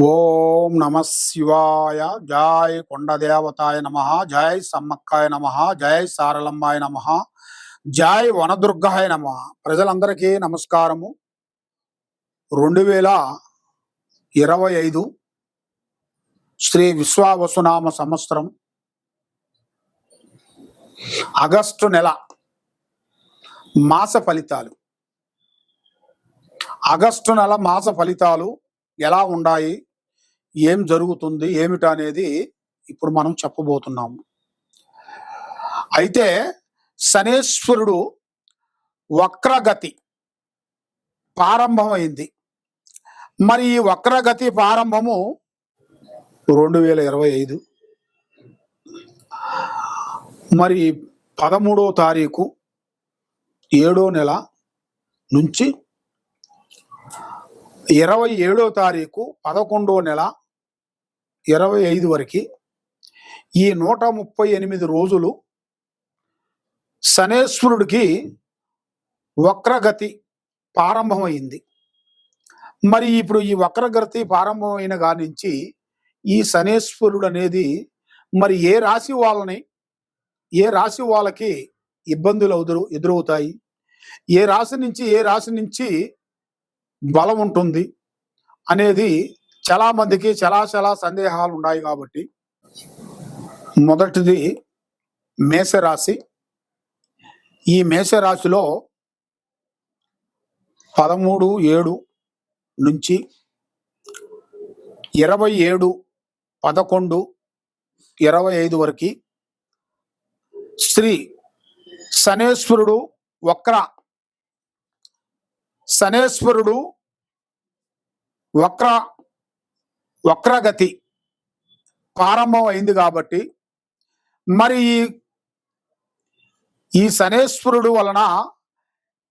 ఓం నమ శివాయ. జై కొండదేవతాయ నమ. జై సమ్మక్కాయ నమ. జై సారలమ్మాయ నమ. జై వనదుర్గాయ నమ. ప్రజలందరికీ నమస్కారము. రెండు వేల ఇరవై ఐదు శ్రీ విశ్వావసునామ సంవత్సరం ఆగస్టు నెల మాస ఫలితాలు. ఆగస్టు నెల మాస ఫలితాలు ఎలా ఉన్నాయి ఏం జరుగుతుంది ఏమిటనేది ఇప్పుడు మనం చెప్పబోతున్నాము. అయితే శనేశ్వరుడు వక్రగతి ప్రారంభమైంది. మరి ఈ వక్రగతి ప్రారంభము రెండు వేల ఇరవై ఐదు. మరి పదమూడో తారీఖు ఏడో నెల నుంచి ఇరవై ఏడో తారీఖు పదకొండో నెల ఇరవై ఐదు వరకు ఈ నూట ముప్పై ఎనిమిది రోజులు శనేశ్వరుడికి వక్రగతి ప్రారంభమైంది. మరి ఇప్పుడు ఈ వక్రగతి ప్రారంభమైన కాడి నుంచి ఈ శనేశ్వరుడు అనేది మరి ఏ రాశి వాళ్ళని ఏ రాశి వాళ్ళకి ఇబ్బందులు ఎదురు ఎదురవుతాయి? ఏ రాశి నుంచి ఏ రాశి నుంచి బలం ఉంటుంది అనేది చాలా మందికి చాలా చాలా సందేహాలు ఉన్నాయి కాబట్టి మొదటిది మేషరాశి. ఈ మేషరాశిలో పదమూడు ఏడు నుంచి ఇరవై ఏడు పదకొండు ఇరవై ఐదు వరకు శ్రీ శనేశ్వరుడు వక్ర శనేశ్వరుడు వక్ర వక్రగతి ప్రారంభం అయింది కాబట్టి మరి ఈ- ఈ శనేశ్వరుడు వలన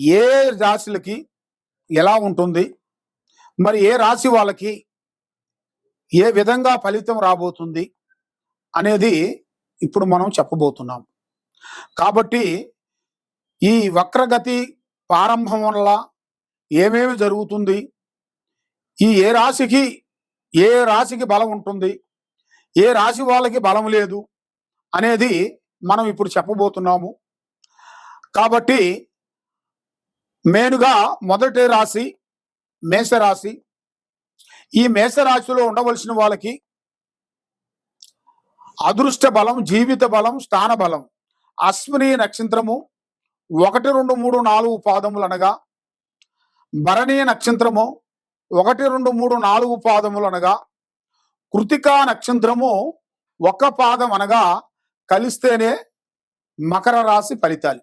ఏ రాశులకి ఎలా ఉంటుంది? మరి ఏ రాశి వాళ్ళకి ఏ విధంగా ఫలితం రాబోతుంది అనేది ఇప్పుడు మనం చెప్పబోతున్నాం. కాబట్టి ఈ వక్రగతి ప్రారంభం వల్ల ఏమేమి జరుగుతుంది? ఈ ఏ రాశికి ఏ రాశికి బలం ఉంటుంది? ఏ రాశి వాళ్ళకి బలం లేదు? అనేది మనం ఇప్పుడు చెప్పబోతున్నాము. కాబట్టి మెయిన్గా మొదటి రాశి మేషరాశి. ఈ మేషరాశిలో ఉండవలసిన వాళ్ళకి అదృష్ట బలం జీవిత బలం స్థాన బలం. అశ్విని నక్షత్రము ఒకటి రెండు మూడు నాలుగు పాదములు అనగా భరణీయ నక్షత్రము ఒకటి రెండు మూడు నాలుగు పాదములు అనగా కృతికా నక్షత్రము ఒక పాదం అనగా కలిస్తేనే మకర రాశి ఫలితాలు.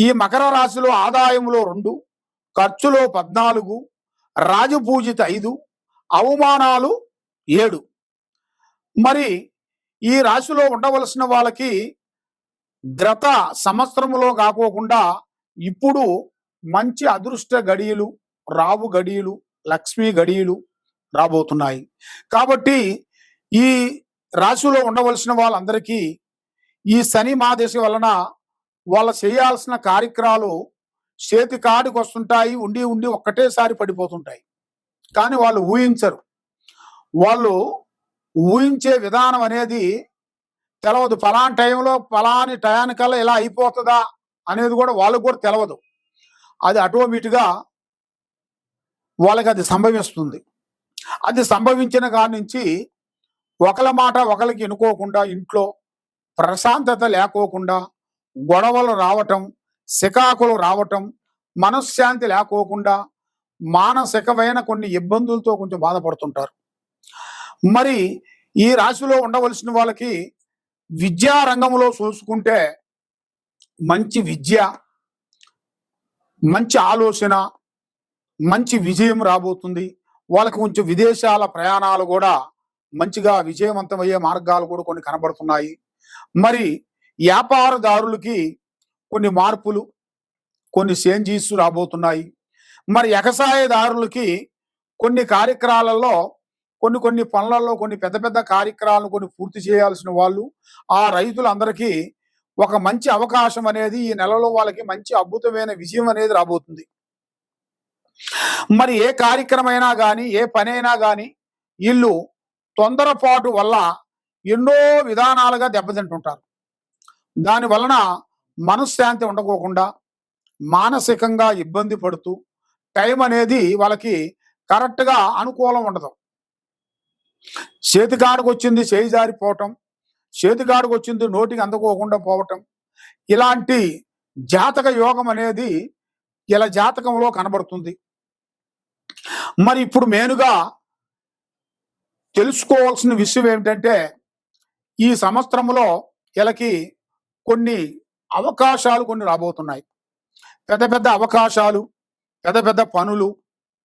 ఈ మకర రాశిలో ఆదాయంలో రెండు ఖర్చులో పద్నాలుగు రాజపూజిత ఐదు అవమానాలు ఏడు. మరి ఈ రాశిలో ఉండవలసిన వాళ్ళకి గత సంవత్సరములో కాకోకుండా ఇప్పుడు మంచి అదృష్ట గడియలు రావు గడియలు లక్ష్మీ గడియలు రాబోతున్నాయి. కాబట్టి ఈ రాశిలో ఉండవలసిన వాళ్ళందరికీ ఈ శని మాదేశ వలన వాళ్ళ చేయాల్సిన కార్యక్రమాలు చేతి కాడికి వస్తుంటాయి ఉండి ఉండి ఒక్కటేసారి పడిపోతుంటాయి. కానీ వాళ్ళు ఊహించరు. వాళ్ళు ఊహించే విధానం అనేది తెలవదు. ఫలాని టైంలో ఫలాని టయానికల్లా ఇలా అయిపోతుందా అనేది కూడా వాళ్ళకు కూడా తెలవదు. అది ఆటోమేటిక్గా వాళ్ళకి అది సంభవిస్తుంది. అది సంభవించిన కాడి నుంచి ఒకల మాట ఒకరికి ఎనుకోకుండా ఇంట్లో ప్రశాంతత లేకోకుండా గొడవలు రావటం శికాకులు రావటం మనశ్శాంతి లేకోకుండా మానసికమైన కొన్ని ఇబ్బందులతో కొంచెం బాధపడుతుంటారు. మరి ఈ రాశిలో ఉండవలసిన వాళ్ళకి విద్యా రంగంలో చూసుకుంటే మంచి విద్య మంచి ఆలోచన మంచి విజయం రాబోతుంది. వాళ్ళకి కొంచెం విదేశాల ప్రయాణాలు కూడా మంచిగా విజయవంతమయ్యే మార్గాలు కూడా కొన్ని కనబడుతున్నాయి. మరి వ్యాపారదారులకి కొన్ని మార్పులు కొన్ని చేంజెస్ రాబోతున్నాయి. మరి ఎగసాయదారులకి కొన్ని కార్యక్రమాలలో కొన్ని కొన్ని పనులలో కొన్ని పెద్ద పెద్ద కార్యక్రమాలను కొన్ని పూర్తి చేయాల్సిన వాళ్ళు ఆ రైతులందరికీ ఒక మంచి అవకాశం అనేది ఈ నెలలో వాళ్ళకి మంచి అద్భుతమైన విజయం అనేది రాబోతుంది. మరి ఏ కార్యక్రమైనా కానీ ఏ పనైనా కానీ వీళ్ళు తొందరపాటు వల్ల ఎన్నో విధానాలుగా దెబ్బతింటుంటారు. దాని వలన మనశ్శాంతి ఉండకోకుండా మానసికంగా ఇబ్బంది పడుతూ టైం అనేది వాళ్ళకి కరెక్ట్గా అనుకూలం ఉండదు. చేతికాడికి వచ్చింది చేయి జారిపోవటం చేతికాడికి వచ్చింది నోటికి అందుకోకుండా పోవటం ఇలాంటి జాతక యోగం అనేది ఇలా జాతకంలో కనబడుతుంది. మరి ఇప్పుడు మెయిన్గా తెలుసుకోవాల్సిన విషయం ఏమిటంటే ఈ సంవత్సరంలో వీళ్ళకి కొన్ని అవకాశాలు కొన్ని రాబోతున్నాయి. పెద్ద పెద్ద అవకాశాలు పెద్ద పెద్ద పనులు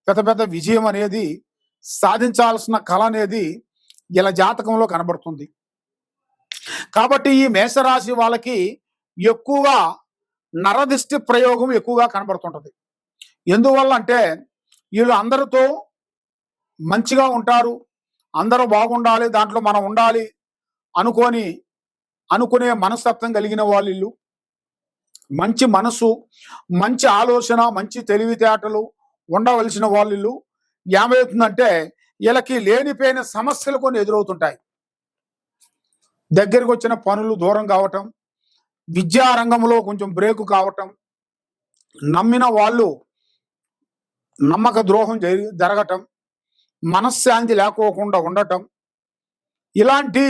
పెద్ద పెద్ద విజయం అనేది సాధించాల్సిన కళ అనేది ఇలా జాతకంలో కనబడుతుంది. కాబట్టి ఈ మేషరాశి వాళ్ళకి ఎక్కువగా నరదిష్టి ప్రయోగం ఎక్కువగా కనబడుతుంటుంది. ఎందువల్ల అంటే వీళ్ళు అందరితో మంచిగా ఉంటారు అందరూ బాగుండాలి దాంట్లో మనం ఉండాలి అనుకొని అనుకునే మనస్తత్వం కలిగిన వాళ్ళు వీళ్ళు. మంచి మనసు మంచి ఆలోచన మంచి తెలివితేటలు ఉండవలసిన వాళ్ళు. ఏమవుతుందంటే వీళ్ళకి లేనిపోయిన సమస్యలు కొన్ని ఎదురవుతుంటాయి. దగ్గరికి వచ్చిన పనులు దూరం కావటం విద్యారంగంలో కొంచెం బ్రేకు కావటం నమ్మిన వాళ్ళు నమ్మక ద్రోహం జరగటం మనశ్శాంతి లేకోకుండా ఉండటం ఇలాంటి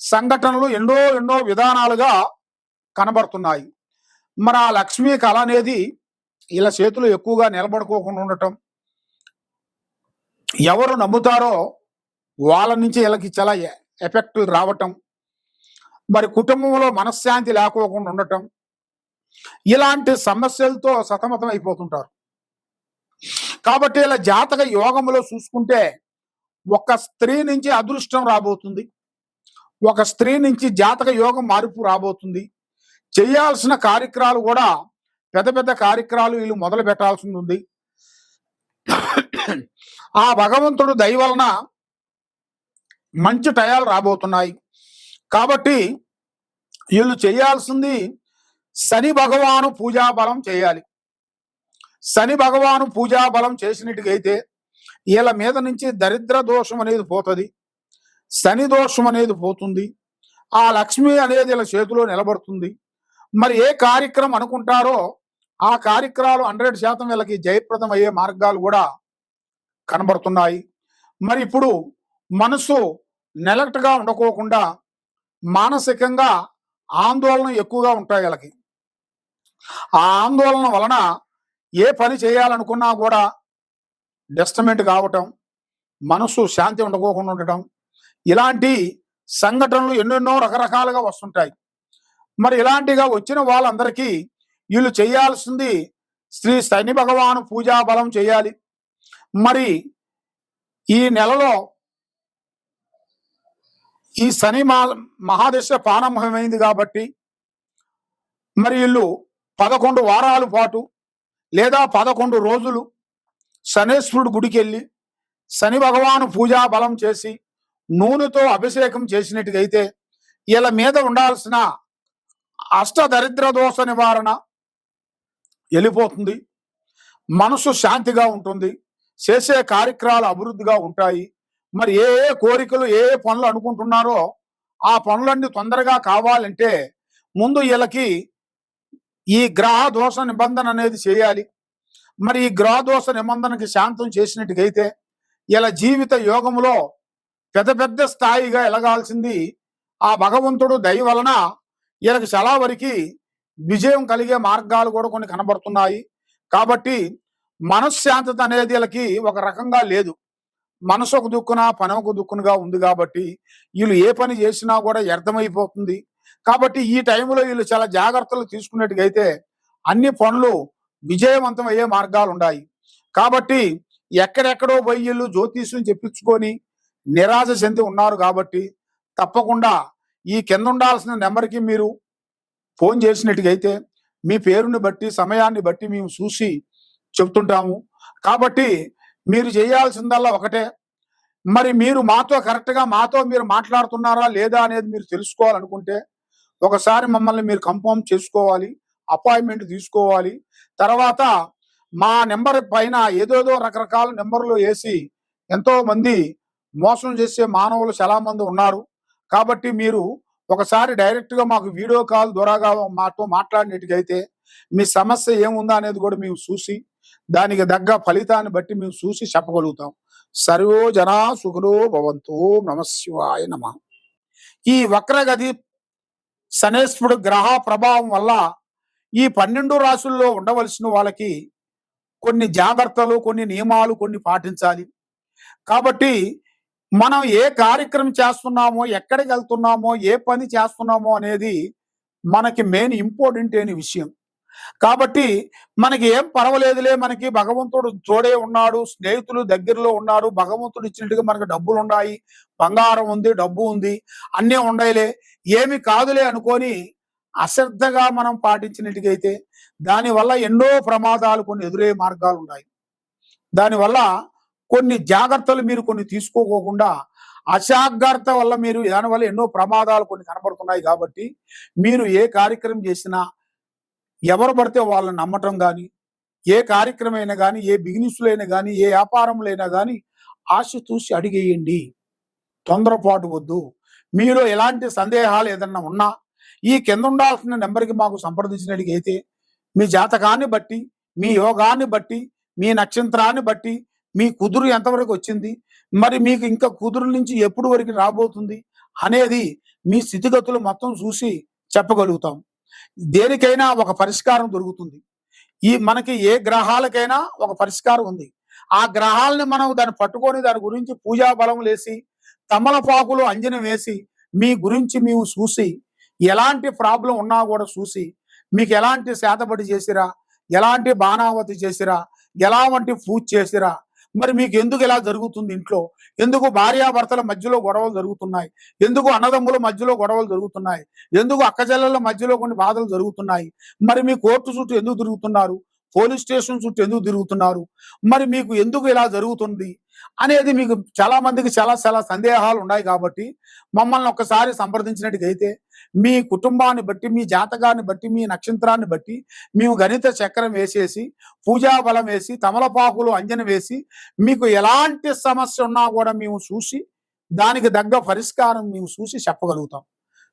సంఘటనలు ఎన్నో ఎన్నో విధానాలుగా కనబడుతున్నాయి. మరి ఆ లక్ష్మీ కళ అనేది ఇలా చేతులు ఎక్కువగా నిలబడుకోకుండా ఉండటం ఎవరు నమ్ముతారో వాళ్ళ నుంచి వీళ్ళకి చాలా ఎఫెక్ట్ రావటం మరి కుటుంబంలో మనశ్శాంతి లేకోకుండా ఉండటం ఇలాంటి సమస్యలతో సతమతం అయిపోతుంటారు కాబట్టి ఇలా జాతక యోగంలో చూసుకుంటే ఒక స్త్రీ నుంచి అదృష్టం రాబోతుంది. ఒక స్త్రీ నుంచి జాతక యోగం మార్పు రాబోతుంది. చేయాల్సిన కార్యక్రమాలు కూడా పెద్ద పెద్ద కార్యక్రమాలు వీళ్ళు మొదలు పెట్టాల్సి ఉంది. ఆ భగవంతుడు దయవలన మంచి టయాలు రాబోతున్నాయి. కాబట్టి వీళ్ళు చేయాల్సింది శని భగవాను పూజాబలం చేయాలి. శని భగవాను పూజా బలం చేసినట్టుగైతే వీళ్ళ మీద నుంచి దరిద్ర దోషం అనేది పోతుంది. శని దోషం అనేది పోతుంది. ఆ లక్ష్మి అనేది వీళ్ళ చేతిలో నిలబడుతుంది. మరి ఏ కార్యక్రమం అనుకుంటారో ఆ కార్యక్రమాలు హండ్రెడ్ శాతం వీళ్ళకి జయప్రదం అయ్యే మార్గాలు కూడా కనబడుతున్నాయి. మరి ఇప్పుడు మనసు నెలట్గా ఉండకోకుండా మానసికంగా ఆందోళన ఎక్కువగా ఉంటాయి వీళ్ళకి. ఆ ఆందోళన వలన ఏ పని చేయాలనుకున్నా కూడా డిస్టమెంట్ కావటం మనసు శాంతి ఉండకోకుండా ఉండటం ఇలాంటి సంఘటనలు ఎన్నెన్నో రకరకాలుగా వస్తుంటాయి. మరి ఇలాంటిగా వచ్చిన వాళ్ళందరికీ వీళ్ళు చేయాల్సింది శ్రీ శని భగవాను పూజా బలం చేయాలి. మరి ఈ నెలలో ఈ శని మా మహాదశ ప్రారంభమైంది కాబట్టి మరి వీళ్ళు పదకొండు వారాల పాటు లేదా పదకొండు రోజులు శనేశ్వరుడు గుడికెళ్ళి శని భగవాను పూజా బలం చేసి నూనెతో అభిషేకం చేసినట్టుగైతే వీళ్ళ మీద ఉండాల్సిన అష్టదరిద్ర దోష నివారణ వెళ్ళిపోతుంది. మనసు శాంతిగా ఉంటుంది. చేసే కార్యక్రమాలు అభివృద్ధిగా ఉంటాయి. మరి ఏ ఏ కోరికలు ఏ ఏ పనులు అనుకుంటున్నారో ఆ పనులన్నీ తొందరగా కావాలంటే ముందు వీళ్ళకి ఈ గ్రహ దోష నిబంధన అనేది చేయాలి. మరి ఈ గ్రహ దోష నిబంధనకి శాంతం చేసినట్టుకైతే ఇలా జీవిత యోగములో పెద్ద పెద్ద స్థాయిగా ఎలగాల్సింది ఆ భగవంతుడు దయ వలన వీళ్ళకి చాలా వరకు విజయం కలిగే మార్గాలు కూడా కొన్ని కనబడుతున్నాయి. కాబట్టి మనశ్శాంతత అనేది వీళ్ళకి ఒక రకంగా లేదు. మనసు ఒక దుక్కున పని ఒక దుక్కునగా ఉంది కాబట్టి వీళ్ళు ఏ పని చేసినా కూడా వ్యర్థమైపోతుంది. కాబట్టి ఈ టైంలో వీళ్ళు చాలా జాగ్రత్తలు తీసుకున్నట్టుగైతే అన్ని పనులు విజయవంతం అయ్యే మార్గాలు ఉన్నాయి. కాబట్టి ఎక్కడెక్కడో పోయి వీళ్ళు జ్యోతిష్యం చెప్పించుకొని నిరాశ చెంది ఉన్నారు కాబట్టి తప్పకుండా ఈ కింద ఉండాల్సిన నెంబర్కి మీరు ఫోన్ చేసినట్టుగైతే మీ పేరుని బట్టి సమయాన్ని బట్టి మేము చూసి చెప్తుంటాము. కాబట్టి మీరు చేయాల్సిందల్లా ఒకటే. మరి మీరు మాతో కరెక్ట్గా మాతో మీరు మాట్లాడుతున్నారా లేదా అనేది మీరు తెలుసుకోవాలనుకుంటే ఒకసారి మమ్మల్ని మీరు కన్ఫర్మ్ చేసుకోవాలి అపాయింట్మెంట్ తీసుకోవాలి. తర్వాత మా నెంబర్ పైన ఏదోదో రకరకాల నెంబర్లు వేసి ఎంతో మంది మోసం చేసే మానవులు చాలా మంది ఉన్నారు. కాబట్టి మీరు ఒకసారి డైరెక్ట్గా మాకు వీడియో కాల్ ద్వారాగా మాతో మాట్లాడినట్టుగైతే మీ సమస్య ఏముందా అనేది కూడా మేము చూసి దానికి తగ్గ ఫలితాన్ని బట్టి మేము చూసి చెప్పగలుగుతాం. సర్వో జనా భవంతో భవంతు నమశివాయ నమ. ఈ వక్రగది శనేశ్వరుడు గ్రహ ప్రభావం వల్ల ఈ పన్నెండు రాసుల్లో ఉండవలసిన వాళ్ళకి కొన్ని జాగ్రత్తలు కొన్ని నియమాలు కొన్ని పాటించాలి. కాబట్టి మనం ఏ కార్యక్రమం చేస్తున్నామో ఎక్కడికి వెళ్తున్నామో ఏ పని చేస్తున్నామో అనేది మనకి మెయిన్ ఇంపార్టెంట్ అయిన విషయం. కాబట్టి మనకి ఏం పర్వాలేదులే మనకి భగవంతుడు తోడే ఉన్నాడు స్నేహితులు దగ్గరలో ఉన్నాడు భగవంతుడు ఇచ్చినట్టుగా మనకి డబ్బులు ఉన్నాయి బంగారం ఉంది డబ్బు ఉంది అన్నీ ఉన్నాయిలే ఏమి కాదులే అనుకొని అశ్రద్ధగా మనం పాటించినట్టుగైతే దానివల్ల ఎన్నో ప్రమాదాలు కొన్ని ఎదురయ్యే మార్గాలు ఉన్నాయి దానివల్ల కొన్ని జాగ్రత్తలు మీరు కొన్ని తీసుకోకోకుండా అజాగ్రత్త వల్ల మీరు దానివల్ల ఎన్నో ప్రమాదాలు కొన్ని కనబడుతున్నాయి కాబట్టి మీరు ఏ కార్యక్రమం చేసినా ఎవరు పడితే వాళ్ళని నమ్మటం కానీ ఏ కార్యక్రమైనా కానీ ఏ బిజినెస్లో అయినా కానీ ఏ వ్యాపారంలో అయినా కానీ ఆశ చూసి అడిగేయండి. తొందరపాటు వద్దు. మీలో ఎలాంటి సందేహాలు ఏదన్నా ఉన్నా ఈ కింద ఉండాల్సిన నెంబర్కి మాకు సంప్రదించినట్టుగైతే మీ జాతకాన్ని బట్టి మీ యోగాన్ని బట్టి మీ నక్షత్రాన్ని బట్టి మీ కుదురు ఎంతవరకు వచ్చింది మరి మీకు ఇంకా కుదురు నుంచి ఎప్పుడు వరకు రాబోతుంది అనేది మీ స్థితిగతులు మొత్తం చూసి చెప్పగలుగుతాం. దేనికైనా ఒక పరిష్కారం దొరుకుతుంది. ఈ మనకి ఏ గ్రహాలకైనా ఒక పరిష్కారం ఉంది. ఆ గ్రహాలని మనం దాన్ని పట్టుకొని దాని గురించి పూజా బలం లేసి తమలపాకులు అంజనం వేసి మీ గురించి మేము చూసి ఎలాంటి ప్రాబ్లం ఉన్నా కూడా చూసి మీకు ఎలాంటి శాతపడి చేసిరా ఎలాంటి బాణావతి చేసిరా ఎలాంటి పూజ చేసిరా మరి మీకు ఎందుకు ఇలా జరుగుతుంది ఇంట్లో? ఎందుకు భార్యాభర్తల మధ్యలో గొడవలు జరుగుతున్నాయి? ఎందుకు అన్నదమ్ముల మధ్యలో గొడవలు జరుగుతున్నాయి? ఎందుకు అక్కచెల్లెల మధ్యలో కొన్ని బాధలు జరుగుతున్నాయి? మరి మీ కోర్టు చుట్టూ ఎందుకు తిరుగుతున్నారు? పోలీస్ స్టేషన్ చుట్టూ ఎందుకు తిరుగుతున్నారు? మరి మీకు ఎందుకు ఇలా జరుగుతుంది? అనేది మీకు చాలా మందికి చాలా చాలా సందేహాలు ఉన్నాయి కాబట్టి మమ్మల్ని ఒక్కసారి సంప్రదించినట్టుగైతే మీ కుటుంబాన్ని బట్టి మీ జాతకాన్ని బట్టి మీ నక్షత్రాన్ని బట్టి మేము గణిత చక్రం వేసేసి పూజా బలం వేసి తమలపాకులు అంజన వేసి మీకు ఎలాంటి సమస్య ఉన్నా కూడా మేము చూసి దానికి తగ్గ పరిష్కారం మేము చూసి చెప్పగలుగుతాం.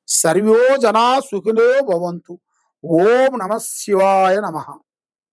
సర్వో జనా సుఖినో భవంతు. ఓం నమ శివాయ నమః.